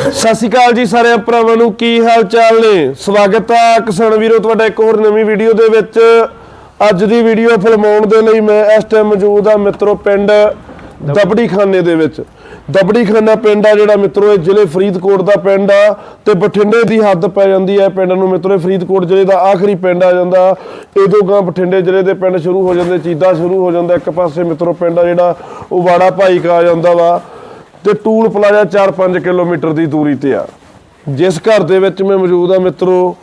ਸਤਿ ਸ਼੍ਰੀ ਅਕਾਲ ਜੀ ਸਾਰੇ ਭਰਾਵਾਂ ਨੂੰ, ਕੀ ਹਾਲ ਚਾਲ ਨੇ? ਸਵਾਗਤ ਹੈ ਕਿਸਾਨ ਵੀਰੋ, ਤੁਹਾਡਾ ਇੱਕ ਹੋਰ ਨਵੀਂ ਵੀਡੀਓ ਦੇ ਵਿੱਚ। ਅੱਜ ਦੀ ਵੀਡੀਓ ਫਿਲਮਾਉਣ ਦੇ ਲਈ ਮੈਂ ਇਸ ਟਾਈਮ ਮੌਜੂਦ ਆ ਮਿੱਤਰੋ ਪਿੰਡ ਦਬੜੀ ਖਾਨੇ ਦੇ ਵਿੱਚ। ਦਬੜੀ ਖਾਨਾ ਪਿੰਡ ਆ ਜਿਹੜਾ ਮਿੱਤਰੋ, ਇਹ ਜ਼ਿਲ੍ਹੇ ਫਰੀਦਕੋਟ ਦਾ ਪਿੰਡ ਆ ਤੇ ਬਠਿੰਡੇ ਦੀ ਹੱਦ ਪੈ ਜਾਂਦੀ ਹੈ ਪਿੰਡ ਨੂੰ। ਮਿੱਤਰੋ ਫਰੀਦਕੋਟ ਜ਼ਿਲ੍ਹੇ ਦਾ ਆਖਰੀ ਪਿੰਡ ਆ ਜਾਂਦਾ। ਇਦੋਂ ਗਾਂ ਬਠਿੰਡੇ ਜ਼ਿਲ੍ਹੇ ਦੇ ਪਿੰਡ ਸ਼ੁਰੂ ਹੋ ਜਾਂਦੇ, ਚੀਦਾ ਸ਼ੁਰੂ ਹੋ ਜਾਂਦਾ। ਇੱਕ ਪਾਸੇ ਮਿੱਤਰੋ ਪਿੰਡ ਆ ਜਿਹੜਾ ਉਹ ਵਾੜਾ ਭਾਈ ਕਾ ਜਾਂਦਾ ਵਾ। ਤੇ ਟੂਲ ਪਲਾਜ਼ਾ 4-5 ਕਿਲੋਮੀਟਰ ਦੀ ਦੂਰੀ ਤੇ ਆ। ਜਿਸ ਘਰ ਦੇ ਵਿੱਚ ਮੈਂ ਮੌਜੂਦ ਆ ਮਿੱਤਰੋ,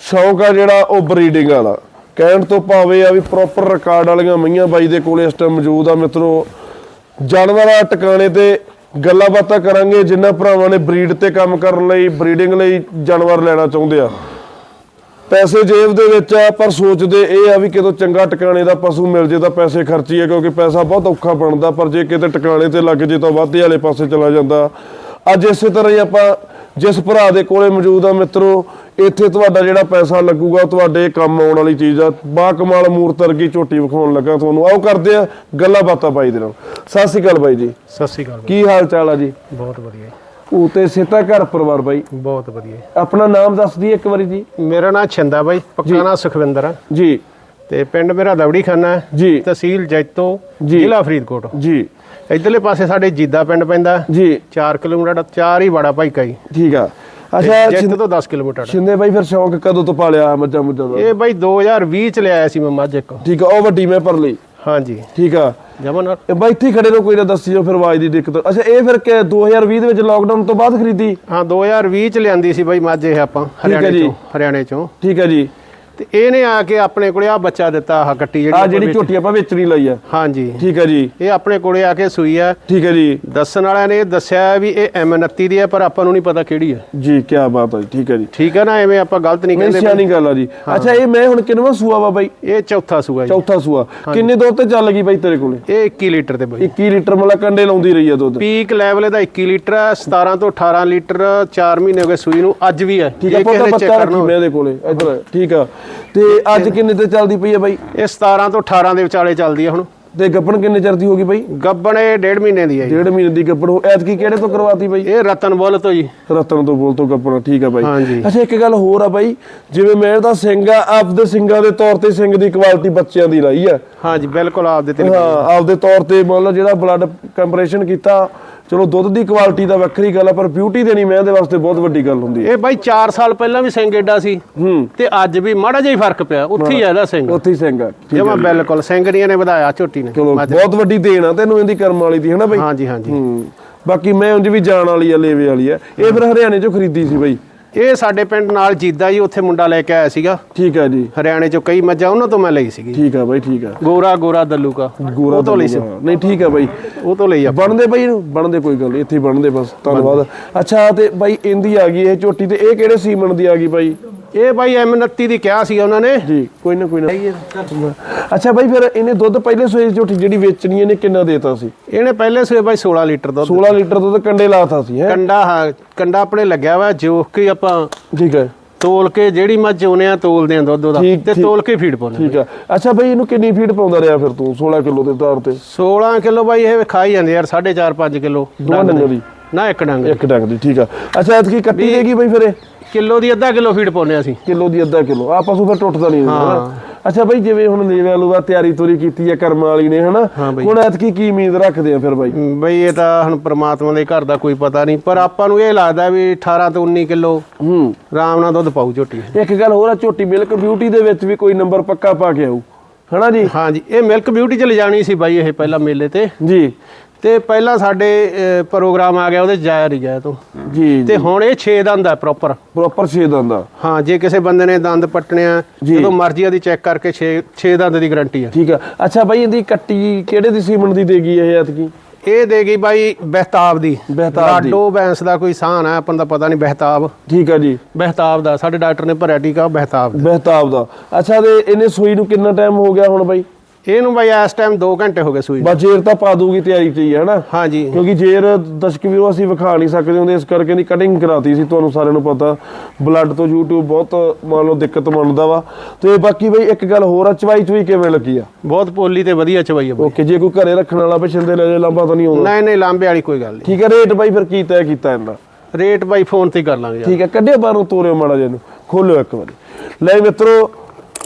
ਸ਼ੌਂਕ ਆ ਜਿਹੜਾ ਉਹ ਬਰੀਡਿੰਗ ਵਾਲਾ। ਕਹਿਣ ਤੋਂ ਭਾਵੇਂ ਆ ਵੀ ਪ੍ਰੋਪਰ ਰਿਕਾਰਡ ਵਾਲੀਆਂ ਮਈਆਂ ਬਾਈ ਦੇ ਕੋਲੇ ਇਸ ਟਾਈਮ ਮੌਜੂਦ ਆ ਮਿੱਤਰੋ। ਜਾਨਵਰਾਂ ਟਿਕਾਣੇ ਤੇ ਗੱਲਾਂ ਬਾਤਾਂ ਕਰਾਂਗੇ, ਜਿਨ੍ਹਾਂ ਭਰਾਵਾਂ ਨੇ ਬਰੀਡ ਤੇ ਕੰਮ ਕਰਨ ਲਈ ਬਰੀਡਿੰਗ ਲਈ ਜਾਨਵਰ ਲੈਣਾ ਚਾਹੁੰਦੇ ਆ। ਪੈਸੇ ਜੇਬ ਦੇ ਵਿੱਚ ਆ ਪਰ ਸੋਚਦੇ ਇਹ ਆ ਵੀ ਕਿਤੋਂ ਚੰਗਾ ਟਿਕਾਣੇ ਦਾ ਪਸ਼ੂ ਮਿਲ ਜੇ ਤਾਂ ਪੈਸੇ ਖਰਚੀਏ ਕਿਉਂਕਿ ਪੈਸਾ ਬਹੁਤ ਔਖਾ ਬਣਦਾ ਪਰ ਜੇ ਕਿਤੇ ਟਿਕਾਣੇ ਤੇ ਲੱਗ ਜੇ ਤਾਂ ਵਾਧੇ ਵਾਲੇ ਪਾਸੇ ਚਲਾ ਜਾਂਦਾ। ਅੱਜ ਇਸੇ ਤਰ੍ਹਾਂ ਹੀ ਆਪਾਂ ਜਿਸ ਭਰਾ ਦੇ ਕੋਲੇ ਮੌਜੂਦ ਆ ਮਿੱਤਰੋ ਇੱਥੇ ਤੁਹਾਡਾ ਜਿਹੜਾ ਪੈਸਾ ਲੱਗੂਗਾ ਤੁਹਾਡੇ ਕੰਮ ਆਉਣ ਵਾਲੀ ਚੀਜ਼ ਆ ਬਾ ਕਮਾਲ ਮੂਰਤ ਵਰਗੀ ਝੋਟੀ ਵਿਖਾਉਣ ਲੱਗਾ ਤੁਹਾਨੂੰ। ਆਓ ਕਰਦੇ ਆ ਗੱਲਾਂ ਬਾਤਾਂ ਬਾਈ ਦੇ ਨਾਲ। ਸਤਿ ਸ਼੍ਰੀ ਅਕਾਲ ਬਾਈ ਜੀ। ਸਤਿ ਸ਼੍ਰੀ ਅਕਾਲ ਕੀ ਹਾਲ ਚਾਲ ਆ ਜੀ? ਬਹੁਤ ਵਧੀਆ ਉਹ ਤੇ ਸਿੱਧਾ ਘਰ ਪਰਿਵਾਰ ਬਾਈ। ਬਹੁਤ ਵਧੀਆ। ਆਪਣਾ ਨਾਮ ਦੱਸ ਦਈਏ ਇੱਕ ਵਾਰੀ ਜੀ। ਮੇਰਾ ਨਾਮ ਛੰਦਾ ਬਾਈ ਪੱਕਾ ਨਾਮ ਸੁਖਵਿੰਦਰ ਆ। ਜੀ। ਤੇ ਪਿੰਡ ਮੇਰਾ ਦਵੜੀ ਖਾਨਾ ਹੈ। ਜੀ। ਤਹਿਸੀਲ ਜੈਤੋ। ਜ਼ਿਲ੍ਹਾ ਫਰੀਦਕੋਟ। ਜੀ। ਇਧਰਲੇ ਪਾਸੇ ਸਾਡੇ ਜੀਦਾ ਪਿੰਡ ਪੈਂਦਾ। ਜੀ। 4 ਕਿਲੋਮੀਟਰ ਚਾਰ ਹੀ ਬੜਾ ਭਾਈ ਕਾਈ। ਠੀਕ ਆ। ਅੱਛਾ ਜੈਤੋ ਤੋਂ 10 ਕਿਲੋਮੀਟਰ ਸ਼ਿੰਦੇ ਬਾਈ ਫਿਰ ਸ਼ੌਂਕ ਕਦੋਂ ਤੋਂ ਪਾਲਿਆ ਮੱਝਾਂ ਮੁੱਝਾਂ ਦਾ? ਇਹ ਬਾਈ 2020 ਚ ਲਿਆਇਆ ਸੀ ਮੈਂ ਮੱਝ ਇੱਕ। ਠੀਕ ਆ ਉਹ ਵੱਡੀ ਮੈਂ ਪਰ ਲਈ ਹਾਂਜੀ। ਠੀਕ ਆ। ਜਮਨ ਇਹ ਬਾਈ ਇੱਥੇ ਹੀ ਖੜੇ ਨੂੰ ਕੋਈ ਨਾ ਦੱਸਿਓ ਫਿਰ ਆਵਾਜ਼ ਦੀ ਦਿੱਕਤ। ਅੱਛਾ ਇਹ ਫਿਰ ਕਿ 2020 ਦੇ ਵਿੱਚ ਲੋਕਡਾਊਨ ਤੋਂ ਬਾਅਦ ਖਰੀਦੀ? ਹਾਂ 2020 ਚ ਲਿਆਂਦੀ ਸੀ ਬਾਈ ਮੱਝ ਆਪਾਂ ਹਰਿਆਣੇ। ਚੋਂ ਹਰਿਆਣੇ ਚੋਂ। ਠੀਕ ਹੈ ਜੀ। ਤੇ ਇਹਨੇ ਆ ਕੇ ਆਪਣੇ ਕੋਲੇ ਆ ਬੱਚਾ ਦਿੱਤਾ ਆਹ ਕੱਟੀ ਜਿਹੜੀ ਆ ਜਿਹੜੀ ਝੋਟੀ ਆਪਾਂ ਵੇਚਣੀ ਲਈ ਆ। ਹਾਂਜੀ। ਠੀਕ ਹੈ ਜੀ। ਇਹ ਆਪਣੇ ਕੋਲੇ ਆ ਕੇ ਸੂਈ ਆ। ਠੀਕ ਹੈ ਜੀ। ਦੱਸਣ ਵਾਲਿਆਂ ਨੇ ਇਹ ਦੱਸਿਆ ਵੀ ਇਹ M29 ਦੀ ਹੈ ਪਰ ਆਪਾਂ ਨੂੰ ਨਹੀਂ ਪਤਾ ਕਿਹੜੀ ਹੈ ਜੀ ਕੀ ਬਾਤ ਹੈ ਠੀਕ ਹੈ ਜੀ। ਠੀਕ ਹੈ ਨਾ ਐਵੇਂ ਆਪਾਂ ਗਲਤ ਨਹੀਂ ਨਹੀਂ ਕਹਿੰਦੇ ਸਿਆਣੀ ਗੱਲ ਆ ਜੀ। ਅੱਛਾ ਇਹ ਮੈਂ ਹੁਣ ਕਿੰਨਵਾਂ ਸੂਆ ਵਾ ਬਾਈ? ਇਹ ਚੌਥਾ ਸੂਆ ਜੀ। ਚੌਥਾ ਸੂਆ। ਕਿੰਨੇ ਦੁੱਧ ਤੇ ਚੱਲ ਗਈ ਬਾਈ ਤੇਰੇ ਕੋਲੇ? ਇਹ 21 ਲੀਟਰ ਤੇ ਬਈ। 21 ਲੀਟਰ ਮਤਲਬ ਕੰਡੇ ਲਾਉਂਦੀ ਰਹੀ ਆ ਦੁੱਧ। ਪੀਕ ਲੈਵਲ ਇਹਦਾ 21 ਲੀਟਰ ਹੈ 17 ਤੋਂ 18 ਲੀਟਰ 4 ਮਹੀਨੇ ਹੋ ਗਏ ਸੂਈ ਨੂੰ ਅੱਜ ਵੀ ਹੈ ਠੀਕ ਆ ਜੇ ਕਿਸੇ ਪਤਾ check ਰੱਖੀ ਮੈਂ ਇਹਦੇ ਕੋਲੇ ਇਧਰ। ਠੀਕ ਆ। ਤੇ ਅੱਜ ਕਿੰਨੇ ਤੇ ਚੱਲਦੀ ਪਈ ਆ ਬਾਈ? ਇਹ 17 ਤੋਂ 18 ਦੇ ਵਿਚਾਲੇ ਚੱਲਦੀ ਹੈ ਹੁਣ। ਤੇ ਗੱਪਣ ਕਿੰਨੇ ਚਿਰ ਦੀ ਹੋ ਗਈ ਬਾਈ? ਗੱਬਣ ਇਹ ਡੇਢ ਮਹੀਨੇ ਦੀ ਹੈ ਜੀ। ਡੇਢ ਮਹੀਨੇ ਦੀ ਗੱਪਣ ਹੋ ਐਤਕੀ ਕਿਹੜੇ ਤੋਂ ਕਰਵਾਤੀ ਬਾਈ? ਇਹ ਰਤਨ ਬੁੱਲ ਤੋਂ ਜੀ। ਰਤਨ ਤੋਂ ਬੋਲ ਤੋਂ ਗੱਪਣ ਠੀਕ ਆ ਬਾਈ। ਅੱਛਾ ਇੱਕ ਗੱਲ ਹੋਰ ਆ ਬਾਈ ਜਿਵੇਂ ਮੈਂ ਇਹਦਾ ਸਿੰਘ ਆ ਆਪਦੇ ਸਿੰਘਾਂ ਦੇ ਤੌਰ ਤੇ ਸਿੰਘ ਦੀ ਕੁਆਲਿਟੀ ਬੱਚਿਆਂ ਦੀ ਲਾਈ ਆ। ਹਾਂਜੀ ਬਿਲਕੁਲ ਆਪ ਦੇ ਤੇ ਹਾਂ ਆਪਦੇ ਤੌਰ ਤੇ ਮੰਨ ਲਓ ਜਿਹੜਾ ਬਲੱਡ ਕੰਪਰੇਸ਼ਨ ਕੀਤਾ ਚਲੋ ਦੁੱਧ ਦੀ ਕੁਆਲਿਟੀ ਦਾ ਵੱਖਰੀ ਗੱਲ ਆ ਪਰ ਬਿਊਟੀ ਦੇਣੀ ਮੈਂ ਇਹਦੇ ਵਾਸਤੇ ਬਹੁਤ ਵੱਡੀ ਗੱਲ ਹੁੰਦੀ ਹੈ। ਇਹ ਬਾਈ 4 ਸਾਲ ਪਹਿਲਾਂ ਵੀ ਸਿੰਘ ਏਡਾ ਸੀ ਹੂੰ। ਤੇ ਅੱਜ ਵੀ ਮਾੜਾ ਜਿਹਾ ਹੀ ਫ਼ਰਕ ਪਿਆ ਉੱਥੇ ਹੀ ਆ ਇਹਦਾ ਸਿੰਘ। ਉੱਥੇ ਹੀ ਸਿੰਘ ਆ ਠੀਕ ਜਮਾ ਬਿਲਕੁਲ ਸਿੰਘ ਦੀਆਂ ਨੇ ਵਧਾਇਆ ਝੋਟੀ ਨੇ। ਚਲੋ ਬਹੁਤ ਵੱਡੀ ਦੇਣ ਆ ਤੈਨੂੰ ਇਹਦੀ ਕਰਮ ਵਾਲੀ ਦੀ ਹਨਾ ਬਾਈ? ਹਾਂਜੀ ਹਾਂਜੀ। ਹੂੰ। ਬਾਕੀ ਮੈਂ ਉਂਝ ਵੀ ਜਾਣ ਵਾਲੀ ਆ ਲੇਵੇ ਵਾਲੀ ਆ। ਇਹ ਫਿਰ ਹਰਿਆਣੇ ਚੋਂ ਖਰੀਦੀ ਸੀ ਬਾਈ। ਇਹ ਸਾਡੇ ਪਿੰਡ ਨਾਲ ਜੀਦਾ ਜੀ ਉੱਥੇ ਮੁੰਡਾ ਲੈ ਕੇ ਆਇਆ ਸੀਗਾ। ਠੀਕ ਆ ਜੀ। ਹਰਿਆਣੇ ਚੋਂ ਕਈ ਮੱਝਾਂ ਉਹਨਾਂ ਤੋਂ ਮੈਂ ਲਈ ਸੀਗੀ। ਠੀਕ ਆ ਬਾਈ ਠੀਕ ਆ ਗੋਰਾ ਗੋਰਾ ਦੱਲੂ ਕਾ। ਗੋਰਾ ਉਹ ਤੋਂ ਲਈ ਸੀ। ਨਹੀਂ ਠੀਕ ਆ ਬਾਈ। ਉਹ ਤੋਂ ਲਈ ਆ। ਬਣਦੇ ਬਾਈ ਇਹਨੂੰ? ਬਣਦੇ ਕੋਈ ਗੱਲ ਨੀ, ਇੱਥੇ ਹੀ ਬਣਦੇ ਬਸ। ਧੰਨਵਾਦ। ਅੱਛਾ ਤੇ ਬਾਈ ਇੰਦੀ ਆ ਗਈ ਇਹ ਝੋਟੀ ਤੇ ਇਹ ਕਿਹੜੇ ਸੀਮਨ ਦੀ ਆ ਗਈ ਬਾਈ? ਇਹ ਬਾਈ M29 ਦੀ ਕਿਹਾ ਸੀ ਉਹਨਾਂ ਨੇ। ਜੀ ਕੋਈ ਨਾ ਕੋਈ ਨਾ। ਅੱਛਾ ਬਾਈ ਫਿਰ ਇਹਨੇ ਦੁੱਧ ਪਹਿਲੇ ਸੋਏ ਝੋਟੀ ਜਿਹੜੀ ਵੇਚਣੀ ਇਹਨੇ ਕਿੰਨਾ ਦੇਤਾ ਸੀ? ਇਹਨੇ ਪਹਿਲੇ ਸੂਏ ਬਾਈ 16 ਲੀਟਰ ਦੁੱਧ। 16 ਲੀਟਰ ਦੁੱਧ ਕੰਡੇ ਲਾਤਾ ਸੀ ਹੈ? ਕੰਡਾ ਹਾਂ, ਕੰਡਾ ਆਪਣੇ ਲੱਗਿਆ ਵਾ ਜੋ ਕਿ ਆਪਾਂ ਠੀਕ ਹੈ। ਤੋਲ ਕੇ ਜਿਹੜੀ ਮੱਝ ਚੋਨੇ ਆ ਤੋਲਦੇ ਆ ਦੁੱਧ ਉਹਦਾ। ਤੇ। ਤੋਲ ਕੇ ਫੀਡ ਪਾਉਂਦੇ ਠੀਕ ਆ ਅੱਛਾ ਬਾਈ ਇਹਨੂੰ ਕਿੰਨੀ ਫੀਡ ਪਾਉਂਦਾ ਰਿਹਾ ਫਿਰ ਤੂੰ 16 ਕਿਲੋ ਦੇ ਤਾਰ ਤੇ? 16 ਕਿਲੋ ਬਾਈ ਇਹ ਖਾ ਹੀ ਜਾਂਦੇ ਯਾਰ 4.5 5 ਕਿਲੋ। ਡੰਗਰ ਦੀ। ਨਾ ਇੱਕ ਡੰਗ ਇੱਕ ਡੰਗ ਦੀ ਠੀਕ ਆ। ਅੱਛਾ ਐਤਕੀ ਕੱਟੀ ਦੇਗੀ ਬਾਈ ਫਿਰ ਇਹ? ਕਿਲੋ ਦੀ ਅੱਧਾ ਕਿਲੋ ਫੀਡ ਪਾਉਂਦੇ ਆ ਅਸੀਂ। ਕਿਲੋ ਦੀ ਅੱਧਾ ਕਿਲੋ। ਆ ਪਸ਼ੂ ਫਿਰ ਟੁੱਟਦਾ ਨਹੀਂ ਹਨਾ ਅੱਛਾ ਬਾਈ ਜਿਵੇਂ ਹੁਣ ਨੀਵੇਂ ਆਲੂ ਦਾ ਤਿਆਰੀ ਤੋਰੀ ਕੀਤੀ ਹੈ ਕਰਮ ਵਾਲੀ ਨੇ ਹਨਾ? ਹਾਂ। ਹੁਣ ਐਤਕੀ ਕੀ ਉਮੀਦ ਰੱਖਦੇ ਆ ਫਿਰ ਬਾਈ? ਬਈ ਇਹ ਤਾਂ ਹੁਣ ਪ੍ਰਮਾਤਮਾ ਦੇ ਘਰ ਦਾ ਕੋਈ ਪਤਾ ਨਹੀਂ ਪਰ ਆਪਾਂ ਨੂੰ ਇਹ ਲੱਗਦਾ ਵੀ 18 ਤੋਂ 19 ਕਿਲੋ ਹੂੰ। ਆਰਾਮ ਨਾਲ ਦੁੱਧ ਪਾਉ ਝੋਟੀ ਇੱਕ ਗੱਲ ਹੋਰ ਆ ਝੋਟੀ ਮਿਲਕ ਬਿਊਟੀ ਦੇ ਵਿੱਚ ਵੀ ਕੋਈ ਨੰਬਰ ਪੱਕਾ ਪਾ ਕੇ ਆਊ। ਹਨਾ ਜੀ? ਹਾਂਜੀ ਇਹ ਮਿਲਕ ਬਿਊਟੀ ਚ ਲਿਜਾਣੀ ਸੀ ਬਾਈ ਇਹ ਪਹਿਲਾਂ ਮੇਲੇ ਤੇ। ਜੀ। ਤੇ ਪਹਿਲਾਂ ਸਾਡੇ ਪ੍ਰੋਗਰਾਮ ਆ ਗਿਆ ਉਹਦੇ 'ਚ ਜਾਇਆ ਨਹੀਂ ਗਿਆ ਤੋਂ। ਜੀ ਤੇ ਹੁਣ ਇਹ 6 ਦੰਦ ਹੈ ਪ੍ਰੋਪਰ ਪ੍ਰੋਪਰ ਛੇ ਦੰਦਾ ਹਾਂ ਜੇ ਕਿਸੇ ਬੰਦੇ ਨੇ ਦੰਦ ਪੱਟਣੇ ਆ। ਜਦੋਂ ਮਰਜ਼ੀ ਆਦੀ ਚੈੱਕ ਕਰਕੇ 6 6 ਦੰਦ ਦੀ ਗਾਰੰਟੀ ਆ। ਠੀਕ ਆ। ਅੱਛਾ ਬਾਈ ਇਹਦੀ ਕੱਟੀ ਕਿਹੜੇ ਦੀ ਸੀਮਨ ਦੀ ਦੇਗੀ ਇਹ ਐਤਕੀ? ਇਹ ਦੇਗੀ ਬਾਈ ਬਹਿਤਾਬ ਦੀ। ਬਹਿਤਾਬ ਦੀ। ਲਾਡੋ ਬੈਂਸ ਦਾ ਕੋਈ ਸਾਨ ਹੈ ਆਪਾਂ ਤਾਂ ਪਤਾ ਨਹੀਂ ਬਹਿਤਾਬ। ਠੀਕ ਆ ਜੀ। ਬਹਿਤਾਬ ਦਾ ਸਾਡੇ ਡਾਕਟਰ ਨੇ ਭਰਿਆ ਟੀਕਾ ਬਹਿਤਾਬ ਦਾ। ਬਹਿਤਾਬ ਦਾ। ਅੱਛਾ ਤੇ ਇਹਨੇ ਸੂਈ ਨੂੰ ਕਿੰਨਾ ਟਾਈਮ ਹੋ ਗਿਆ ਹੁਣ ਬਾਈ? ਇਹਨੂੰ ਬਾਈ ਇਸ ਟਾਈਮ 2 ਘੰਟੇ ਹੋ ਗਏ ਸੂਈ ਨੂੰ। ਬਸ ਜੇਰ ਤਾਂ ਪਾ ਦੂਗੀ ਤਿਆਰੀ ਚ ਹੀ ਹੈ ਹਨਾ? ਹਾਂਜੀ। ਕਿਉਂਕਿ ਜੇਰ ਦਰਸ਼ਕ ਵੀਰੋ ਅਸੀਂ ਵਿਖਾ ਨਹੀਂ ਸਕਦੇ ਹੁੰਦੇ ਇਸ ਕਰਕੇ ਦੀ ਕਟਿੰਗ ਕਰਾਤੀ ਸੀ ਤੁਹਾਨੂੰ ਸਾਰਿਆਂ ਨੂੰ ਪਤਾ। ਬਲੱਡ ਤੋਂ YouTube ਬਹੁਤ ਮੰਨ ਲਓ ਦਿੱਕਤ ਮੰਨਦਾ ਵਾ। ਤੇ ਬਾਕੀ ਬਈ ਇੱਕ ਗੱਲ ਹੋਰ ਆ ਚਵਾਈ ਚੁਈ ਕਿਵੇਂ ਲੱਗੀ ਆ? ਬਹੁਤ ਪੋਲੀ ਤੇ ਵਧੀਆ ਚਵਾਈ ਆ ਬਾਈ। ਓਕੇ ਜੇ ਕੋਈ ਘਰੇ ਰੱਖਣ ਵਾਲਾ ਪਿਛਲ ਦੇ ਲੈ ਜੇ ਲੰਬਾ ਤਾਂ ਨਹੀਂ ਆਉਂਦਾ। ਨਹੀਂ ਨਹੀਂ ਲਾਂਬੇ ਵਾਲੀ ਕੋਈ ਗੱਲ ਨਹੀਂ। ਠੀਕ ਹੈ ਰੇਟ ਬਾਈ ਫਿਰ ਕੀ ਤੈਅ ਕੀਤਾ ਇਹਦਾ ਰੇਟ ਬਾਈ ਫੋਨ ਤੇ ਹੀ ਕਰ ਲਾਂਗੇ ਯਾਰ। ਠੀਕ ਹੈ ਕੱਢਿਓ ਬਾਹਰੋਂ ਤੋਰਿਓ ਮਾੜਾ ਜਿਹਾ ਨੂੰ ਖੋਲਿਓ ਇੱਕ ਵਾਰੀ। ਲੈ ਮਿੱਤਰੋ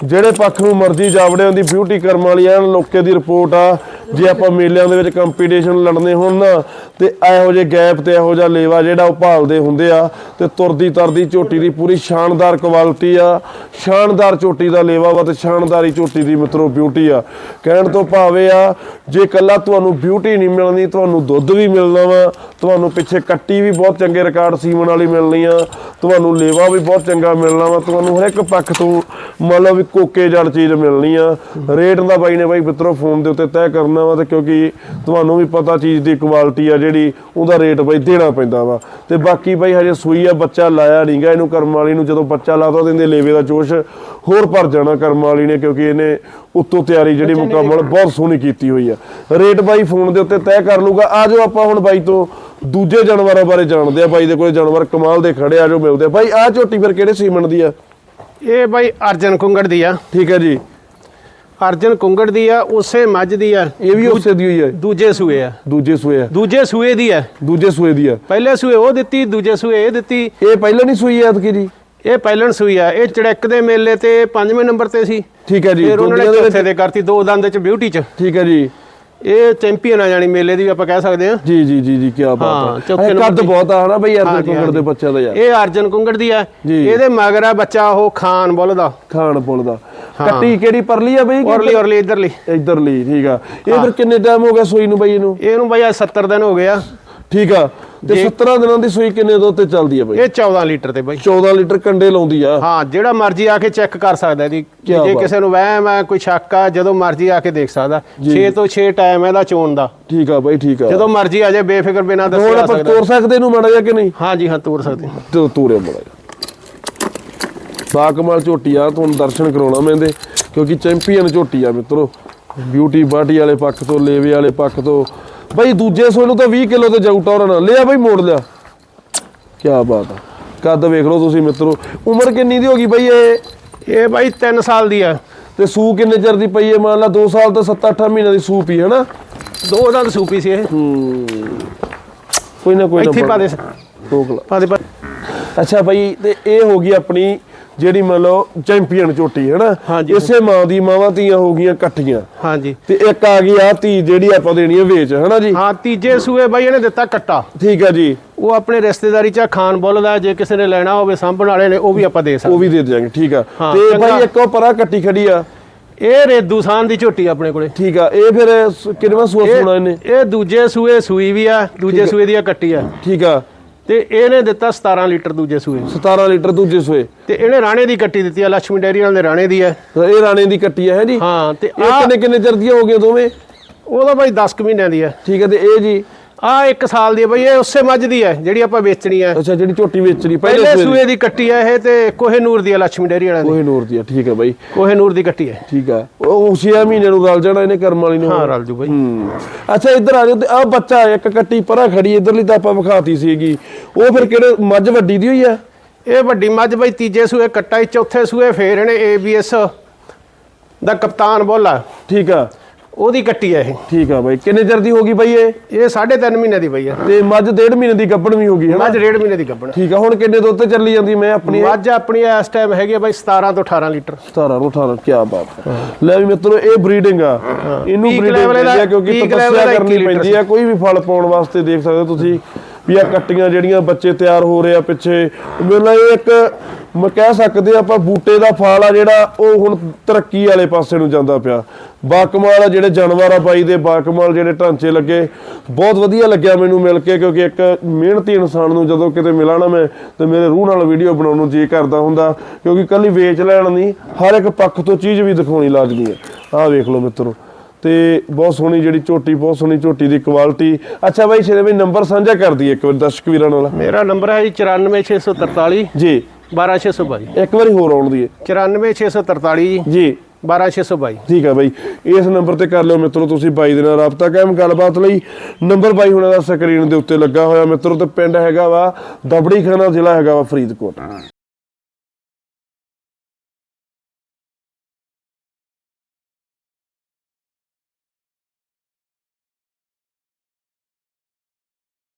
ਜਿਹੜੇ ਪੱਖ ਨੂੰ ਮਰਜ਼ੀ ਜਾਵੜੇ ਹੁੰਦੀ ਬਿਊਟੀ ਕਰਮ ਵਾਲੀ ਐਨ ਲੋਕੇ ਦੀ ਰਿਪੋਰਟ ਆ ਜੇ ਆਪਾਂ ਮੇਲਿਆਂ ਦੇ ਵਿੱਚ ਕੰਪੀਟੀਸ਼ਨ ਲੜਨੇ ਹੋਣ ਨਾ, ਤੇ ਇਹੋ ਜਿਹੇ ਗੈਪ ਤੇ ਇਹੋ ਜਿਹਾ ਲੇਵਾ ਜਿਹੜਾ ਉਹ ਭਾਲਦੇ ਹੁੰਦੇ ਆ, ਤੇ ਤੁਰਦੀ ਤਰਦੀ ਝੋਟੀ ਦੀ ਪੂਰੀ ਸ਼ਾਨਦਾਰ ਕੁਆਲਿਟੀ ਆ। ਸ਼ਾਨਦਾਰ ਝੋਟੀ ਦਾ ਲੇਵਾ ਵਾ ਤੇ ਸ਼ਾਨਦਾਰੀ ਝੋਟੀ ਦੀ ਮਿੱਤਰੋ ਬਿਊਟੀ ਆ। ਕਹਿਣ ਤੋਂ ਭਾਵੇਂ ਆ, ਜੇ ਕੱਲਾ ਤੁਹਾਨੂੰ ਬਿਊਟੀ ਨਹੀਂ ਮਿਲਣੀ, ਤੁਹਾਨੂੰ ਦੁੱਧ ਵੀ ਮਿਲਣਾ ਵਾ, ਤੁਹਾਨੂੰ ਪਿੱਛੇ ਕੱਟੀ ਵੀ ਬਹੁਤ ਚੰਗੇ ਰਿਕਾਰਡ ਸੀਮਨ ਵਾਲੀ ਮਿਲਣੀ ਆ, ਤੁਹਾਨੂੰ ਲੇਵਾ ਵੀ ਬਹੁਤ ਚੰਗਾ ਮਿਲਣਾ ਵਾ, ਤੁਹਾਨੂੰ ਹਰ ਇੱਕ ਪੱਖ ਤੋਂ ਮਤਲਬ ਕੋਕੇ ਜੜ ਚੀਜ਼ ਮਿਲਣੀ ਆ। ਰੇਟ ਦਾ ਬਾਈ ਨੇ ਬਾਈ ਮਿੱਤਰੋ ਫੋਨ ਦੇ ਉੱਤੇ ਤੈਅ ਕਰਨਾ। ਵਾ ਤੇ ਕਿਉਂਕਿ ਤੁਹਾਨੂੰ ਵੀ ਪਤਾ ਚੀਜ਼ ਦੀ ਕੁਆਲਿਟੀ ਆ ਜਿਹੜੀ ਉਹਦਾ ਰੇਟ ਬਾਈ ਦੇਣਾ ਪੈਂਦਾ ਵਾ। ਤੇ ਬਾਕੀ ਬਾਈ ਹਜੇ ਸੂਈ ਆ ਬੱਚਾ ਲਾਇਆ ਨਹੀਂਗਾ ਇਹਨੂੰ ਕਰਮ ਵਾਲੀ ਨੂੰ ਜਦੋਂ ਬੱਚਾ ਲਾਤਾ ਦੇ ਲੇਵੇ ਦਾ ਜੋਸ਼ ਹੋਰ ਭਰ ਜਾਣਾ ਕਰਮ ਵਾਲੀ ਨੇ ਕਿਉਂਕਿ ਇਹਨੇ ਉੱਤੋਂ ਤਿਆਰੀ ਜਿਹੜੀ ਮੁਕੰਮਲ ਬਹੁਤ ਸੋਹਣੀ ਕੀਤੀ ਹੋਈ ਆ। ਰੇਟ ਬਾਈ ਫੋਨ ਦੇ ਉੱਤੇ ਤੈਅ ਕਰ ਲੂਗਾ ਆ ਜਾਓ ਆਪਾਂ ਹੁਣ ਬਾਈ ਤੋਂ ਦੂਜੇ ਜਾਨਵਰਾਂ ਬਾਰੇ ਜਾਣਦੇ ਆ। ਬਾਈ ਦੇ ਕੋਲੇ ਜਾਨਵਰ ਕਮਾਲ ਦੇ ਖੜੇ ਆ ਜੋ ਮਿਲਦੇ ਆ। ਬਾਈ ਆ ਝੋਟੀ ਫਿਰ ਕਿਹੜੇ ਸੀਮਨ ਦੀ ਆ? ਇਹ ਬਾਈ ਅਰਜਨ ਕੁੰਗੜ ਦੀ ਆ। ਠੀਕ ਹੈ ਜੀ। ਅਰਜਨ ਕੁੰਗੜ ਦੀ ਆ ਉਸੇ ਮੱਝ ਦੀ ਆ। ਇਹ ਵੀ ਉਸੇ ਦੀ ਹੋਈ ਹੈ ਦੂਜੇ ਸੂਏ ਆ। ਦੂਜੇ ਸੂਏ ਆ। ਦੂਜੇ ਸੂਏ ਦੀ ਆ। ਦੂਜੇ ਸੂਏ ਦੀ ਆ। ਪਹਿਲੇ ਸੂਏ ਉਹ ਦਿੱਤੀ ਦੂਜੇ ਸੂਏ ਇਹ ਦਿੱਤੀ। ਇਹ ਪਹਿਲਾਂ ਨਹੀਂ ਸੂਈ ਐਤਕੀ ਜੀ? ਇਹ ਪਹਿਲਣ ਸੂਈ ਆ। ਇਹ ਚੜੈਕ ਦੇ ਮੇਲੇ ਤੇ ਪੰਜਵੇਂ ਨੰਬਰ ਤੇ ਸੀ। ਠੀਕ ਹੈ ਜੀ ਫਿਰ ਉਹਨਾਂ ਨੇ ਚੌਥੇ ਤੇ ਕਰਤੀ ਦੋ ਦੰਦ ਚ ਬਿਊਟੀ ਚ। ਠੀਕ ਹੈ ਜੀ। ਇਹ ਚੈਂਪੀਅਨ ਆ ਜਾਣੀ ਮੇਲੇ ਦੀ ਆਪਾਂ ਕਹਿ ਸਕਦੇ ਆ ਜੀ ਜੀ ਜੀ ਜੀ ਕੀ ਬਾਤ ਹਾਂ, ਕੱਦ। ਬਹੁਤ ਆ ਹਨਾ ਬਈ ਹਾਂਜੀ, ਕੁੰਗੜ ਦੇ। ਬੱਚਿਆਂ ਦਾ ਯਾਰ। ਇਹ ਅਰਜਨ ਕੁੰਗੜ ਦੀ ਆ। ਇਹਦੇ ਮਗਰ ਆ ਬੱਚਾ ਉਹ ਖਾਨ ਬੁੱਲ ਦਾ। ਖਾਣ ਪੁੱਲ ਦਾ। ਕੱਟੀ ਕਿਹੜੀ ਪਰਲੀ ਆ ਬਈ? ਔਰਲੀ ਔਰਲੀ ਇਧਰਲੀ। ਇਧਰਲੀ ਠੀਕ ਆ। ਇਹ ਫਿਰ ਕਿੰਨੇ ਟਾਈਮ ਹੋ ਗਿਆ ਸੂਈ ਨੂੰ ਬਈ ਇਹਨੂੰ? ਇਹਨੂੰ ਬਈ ਅੱਜ 70 ਦਿਨ ਹੋ ਗਏ ਆ। ਠੀਕ ਆ। ਤੇ ਜੇ- 17 ਦਿਨਾਂ ਦੀ ਸੂਈ ਕਿੰਨੇ ਦੁੱਧ ਤੇ ਚੱਲਦੀ ਆ ਬਈ? ਇਹ 14 ਲੀਟਰ ਤੇ ਬਈ। 14 ਲੀਟਰ ਕੰਡੇ ਲਾਉਂਦੀ ਆ। ਹਾਂ ਜਿਹੜਾ ਮਰਜ਼ੀ ਆ ਕੇ ਚੈੱਕ ਕਰ ਸਕਦਾ ਜੇ ਬਾਤ। ਕਿਸੇ ਨੂੰ ਵਹਿਮ ਹੈ ਕੋਈ ਸ਼ੱਕ ਆ ਜਦੋਂ ਮਰਜ਼ੀ ਆ ਕੇ ਦੇਖ ਸਕਦਾ। 6 ਤੋਂ 6 ਟਾਈਮ ਇਹਦਾ ਚੋਣ ਦਾ। ਠੀਕ ਆ ਬਈ ਠੀਕ ਆ। ਜਦੋਂ ਮਰਜ਼ੀ ਆ ਜਾਏ ਬੇਫਿਕਰ ਬਿਨਾਂ ਹੁਣ ਦੱਸੇ ਆ ਆਪਾਂ ਸਕਦਾ। ਤੋਰ ਸਕਦੇ ਇਹਨੂੰ ਮਾੜਾ ਕਿ ਨਹੀਂ? ਹਾਂ ਜੀ ਹਾਂ ਤੋਰ ਸਕਦੇ ਤੂਰੇ ਮੜਾ ਬਾਕਮਾਲ ਝੋਟੀ ਆ ਤੁਹਾਨੂੰ ਦਰਸ਼ਨ ਕਰਾਉਣਾ ਮੈਂ ਇਹਦੇ ਕਿਉਂਕਿ ਚੈਂਪੀਅਨ ਝੋਟੀ ਆ ਮਿੱਤਰੋ। ਬਿਊਟੀ ਬਾਟੀ ਵਾਲੇ ਪੱਖ ਤੋਂ ਲੇਵੇ ਵਾਲੇ ਪੱਖ ਤੋਂ। ਬਈ ਦੂਜੇ ਸੋਏ ਨੂੰ ਤਾਂ 20 ਕਿਲੋ ਤੇ ਜਾਊ ਟੌਰਨ। ਲਿਆ ਬਈ ਮੋੜ ਲਿਆ। ਕੀ ਬਾਤ ਆ। ਕੱਦ ਵੇਖ ਲਓ ਤੁਸੀਂ ਮਿੱਤਰੋ। ਉਮਰ ਕਿੰਨੀ ਦੀ ਹੋ ਗਈ ਬਈ ਇਹ? ਇਹ ਬਾਈ 3 ਸਾਲ ਦੀ ਆ। ਤੇ ਸੂ ਕਿੰਨੇ ਚਿਰ ਦੀ ਪਈ ਹੈ ਮੰਨ ਲਾ 2 ਸਾਲ ਤੋਂ 7-8 ਮਹੀਨਿਆਂ ਦੀ ਸੂ ਪਈ ਹੈ ਨਾ ਦੋ ਦੰਦ ਸੂਪੀ ਸੀ ਇਹ। ਹੂੰ। ਕੋਈ ਨਾ ਕੋਈ ਨਾ ਇੱਥੇ ਪਾ ਦੇ। ਰੋਕ ਲਾ। ਪਾ ਦੇ ਪਾ ਅੱਛਾ ਭਾਈ ਤੇ ਇਹ ਹੋ ਗਈ ਆਪਣੀ ਜਿਹੜੀ ਮੰਨ ਲਓ ਚੈਂਪੀਅਨ ਝੋਟੀ ਹੈ ਨਾ ਹਾਂਜੀ। ਇਸੇ ਮਾਂ ਦੀ ਮਾਵਾਂ ਧੀਆਂ ਹੋ ਗਈਆਂ ਇਕੱਠੀਆਂ। ਹਾਂ ਜੀ ਤੇ ਇੱਕ ਆ ਗਈ ਆ ਧੀ ਜਿਹੜੀ ਆਪਾਂ ਦੇਣੀ ਹੈ ਵੇਚ ਹੈ ਨਾ ਜੀ? ਹਾਂ ਤੀਜੇ ਸੂਏ ਬਾਈ ਇਹਨੇ ਦਿੱਤਾ ਕੱਟਾ। ਠੀਕ ਹੈ ਜੀ। ਉਹ ਆਪਣੇ ਰਿਸ਼ਤੇਦਾਰੀ ਚ ਖਾਨ ਬੁੱਲ ਦਾ ਜੇ ਕਿਸੇ ਨੇ ਲੈਣਾ ਹੋਵੇ ਸਾਂਭਣ ਵਾਲੇ ਨੇ ਉਹ ਵੀ ਆਪਾਂ ਦੇ ਉਹ ਸਕਦੇ। ਵੀ ਦੇ ਦਿਆਂਗੇ ਠੀਕ ਆ। ਤੇ। ਭਾਈ ਇੱਕ ਉਹ ਪਰਾਂ ਕੱਟੀ ਖੜੀ ਆ। ਇਹ ਰੇਦੂਸਾਨ ਦੀ ਝੋਟੀ ਆਪਣੇ ਕੋਲੇ। ਠੀਕ ਆ ਇਹ ਫਿਰ ਕਿੰਨਵਾਂ ਸੂਆ ਸੁਣਾ ਇਹਨੇ? ਇਹ ਇਹ ਦੂਜੇ ਸੂਏ ਸੂਈ ਵੀ ਆ ਦੂਜੇ ਸੂਏ ਦੀ ਆ ਕੱਟੀ ਆ। ਠੀਕ ਆ। ਤੇ ਇਹਨੇ ਦਿੱਤਾ 17 ਲੀਟਰ ਦੂਜੇ ਸੂਏ 17 ਲੀਟਰ ਦੂਜੇ ਸੂਏ। ਤੇ ਇਹਨੇ ਰਾਣੇ ਦੀ ਕੱਟੀ ਦਿੱਤੀ ਆ ਲక్ష్ਮੀ ਡੈਰੀ ਵਾਲੇ ਦੇ ਰਾਣੇ ਦੀ ਤਾਂ ਇਹ ਰਾਣੇ ਦੀ ਕੱਟੀ ਹੈ ਜੀ? ਹਾਂ ਤੇ ਇਹ ਆ ਕਿੰਨੇ ਕਿੰਨੇ ਚਿਰ ਦੀਆਂ ਹੋ ਗਈਆਂ ਦੋਵੇਂ? ਉਹਦਾ ਬਾਈ 10 ਕੁ ਮਹੀਨਿਆਂ ਦੀ ਆ। ਠੀਕ ਹੈ ਤੇ ਇਹ ਜੀ ਆ 1 ਸਾਲ ਦੀ ਬਾਈ ਇਹ ਉਸੇ ਮੱਝ ਦੀ ਆ ਜਿਹੜੀ ਆਪਾਂ ਵੇਚਣੀ ਆ। ਅੱਛਾ ਜਿਹੜੀ ਝੋਟੀ ਵੇਚਣੀ ਪਹਿਲੇ ਸੂਏ ਦੀ। ਸੂਏ ਦੀ ਕੱਟੀ ਆ ਇਹ ਤੇ ਕੋਹੇ ਨੂਰ ਦੀ ਲక్ష్ਮੀ ਡੈਰੀ ਵਾਲਿਆਂ ਦੀ। ਕੋਹੇ ਨੂਰ ਦੀ ਠੀਕ ਹੈ ਬਾਈ। ਕੋਹੇ ਨੂਰ ਦੀ ਕੱਟੀ ਆ। ਠੀਕ ਆ। ਉਹ 6 ਮਹੀਨੇ ਨੂੰ ਰਲ ਜਾਣਾ ਇਹਨੇ ਕਰਮ ਵਾਲੀ ਨੂੰ ਹਾਂ ਰਲ ਜੂ ਬਾਈ। ਹੂੰ। ਅੱਛਾ ਇੱਧਰ ਆ ਜਾਓ ਤੇ ਆ ਬੱਚਾ ਇੱਕ ਕੱਟੀ ਪਰਾਂ ਖੜੀ ਇਧਰਲੀ ਤਾਂ ਆਪਾਂ ਵਿਖਾਤੀ ਸੀਗੀ। ਉਹ ਫਿਰ ਕਿਹੜੇ ਮੱਝ ਵੱਡੀ ਦੀ ਹੋਈ ਆ? ਇਹ ਵੱਡੀ ਮੱਝ ਬਾਈ ਤੀਜੇ ਸੂਏ ਕੱਟਾ ਚੌਥੇ ਸੂਏ ਫੇਰ ਇਹਨੇ ਏਬੀਐਸ ਦਾ ਕਪਤਾਨ ਬੋਲਾ। ਠੀਕ ਆ। ਉਹਦੀ ਕੱਟੀ ਆ ਇਹ। ਠੀਕ ਆ ਬਾਈ ਕਿੰਨੇ ਚਿਰ ਦੀ ਹੋ ਗਈ ਬਾਈ ਇਹ? ਇਹ 3.5 ਮਹੀਨੇ ਦੀ ਬਈ ਆ। ਤੇ ਮੱਝ ਡੇਢ ਮਹੀਨੇ ਦੀ ਗੱਭਣ ਵੀ ਹੋ ਗਈ ਹੈ ਨਾ ਮੱਝ ਡੇਢ ਮਹੀਨੇ ਦੀ ਗੱਭਣ। ਠੀਕ ਆ ਹੁਣ ਕਿੰਨੇ ਦੁੱਧ ਤੇ ਚੱਲੀ ਜਾਂਦੀ ਮੈਂ ਆਪਣੀ ਮੱਝ ਆਪਣੀ ਇਸ ਟਾਈਮ ਹੈਗੀ ਆ ਬਾਈ 17 ਤੋਂ 18 ਲੀਟਰ। 17 ਨੂੰ 18 ਕੀ ਬਾਤ ਹੈ। ਲੈ ਵੀ ਮਿੱਤਰੋ ਇਹ ਬਰੀਡਿੰਗ ਆ। ਇਹਨੂੰ ਬਰੀਡਿੰਗ ਕਹਿੰਦੇ ਆ ਕਿਉਂਕਿ ਤਪੱਸਿਆ ਕਰਨੀ 21 ਪੈਂਦੀ ਆ। ਕੋਈ ਵੀ ਫਲ ਪਾਉਣ ਵਾਸਤੇ ਦੇਖ ਸਕਦੇ ਹੋ ਤੁਸੀਂ ਵੀ ਆ ਕੱਟੀਆਂ ਜਿਹੜੀਆਂ ਬੱਚੇ ਤਿਆਰ ਹੋ ਰਹੇ ਆ ਪਿੱਛੇ। ਲੱਗਦਾ ਇਹ ਇੱਕ ਮੈਂ ਕਹਿ ਸਕਦੇ ਆ ਆਪਾਂ ਬੂਟੇ ਦਾ ਫਲ ਆ ਜਿਹੜਾ ਉਹ ਹੁਣ ਤਰੱਕੀ ਵਾਲੇ ਪਾਸੇ ਨੂੰ ਜਾਂਦਾ ਪਿਆ। ਬਾਕਮਾਲ ਜਿਹੜੇ ਜਾਨਵਰ ਆ ਬਾਈ ਦੇ ਬਾਕਮਾਲ ਜਿਹੜੇ ਢਾਂਚੇ ਲੱਗੇ। ਬਹੁਤ ਵਧੀਆ ਲੱਗਿਆ ਮੈਨੂੰ ਮਿਲ ਕੇ ਕਿਉਂਕਿ ਇੱਕ ਮਿਹਨਤੀ ਇਨਸਾਨ ਨੂੰ ਜਦੋਂ ਕਿਤੇ ਮਿਲਾਂ ਨਾ ਮੈਂ ਤੇ ਮੇਰੇ ਰੂਹ ਨਾਲ ਵੀਡੀਓ ਬਣਾਉਣ ਨੂੰ ਜੀ ਕਰਦਾ ਹੁੰਦਾ ਕਿਉਂਕਿ ਕੱਲੀ ਵੇਚ ਲੈਣ ਨਹੀਂ ਹਰ ਇੱਕ ਪੱਖ ਤੋਂ ਚੀਜ਼ ਵੀ ਦਿਖਾਉਣੀ ਲਾਜ਼ਮੀ ਹੈ। ਆਹ ਵੇਖ ਲਓ ਮਿੱਤਰੋ ਤੇ ਬਹੁਤ ਸੋਹਣੀ ਜਿਹੜੀ ਝੋਟੀ ਬਹੁਤ ਸੋਹਣੀ ਝੋਟੀ ਦੀ ਕੁਆਲਿਟੀ ਅੱਛਾ ਬਾਈ ਸ਼ੇਰੇ ਬਾਈ ਨੰਬਰ ਸਾਂਝਾ ਕਰ ਦਈਏ ਇੱਕ ਵਾਰ ਦਰਸ਼ਕ ਵੀਰਾਂ ਨਾਲ। ਮੇਰਾ ਨੰਬਰ ਹੈ ਜੀ 94643 ਜੀ। 12622 ਇੱਕ ਵਾਰੀ ਹੋਰ ਆਉਣ ਦੀਏ 94643 ਜੀ। ਜੀ। 12622 ਠੀਕ ਆ ਬਾਈ। ਇਸ ਨੰਬਰ ਤੇ ਕਰ ਲਿਓ ਮਿੱਤਰੋ ਤੁਸੀਂ ਬਾਈ ਦੇ ਨਾਲ ਰਾਬਤਾ ਕਾਇਮ ਗੱਲਬਾਤ ਲਈ। ਨੰਬਰ ਬਾਈ ਹੁਣਾਂ ਦਾ ਸਕਰੀਨ ਦੇ ਉੱਤੇ ਲੱਗਾ ਹੋਇਆ ਮਿੱਤਰੋ ਤੇ ਪਿੰਡ ਹੈਗਾ ਵਾ ਦਬੜੀ ਖਾਨਾ ਜ਼ਿਲ੍ਹਾ ਹੈਗਾ ਵਾ ਫਰੀਦਕੋਟ।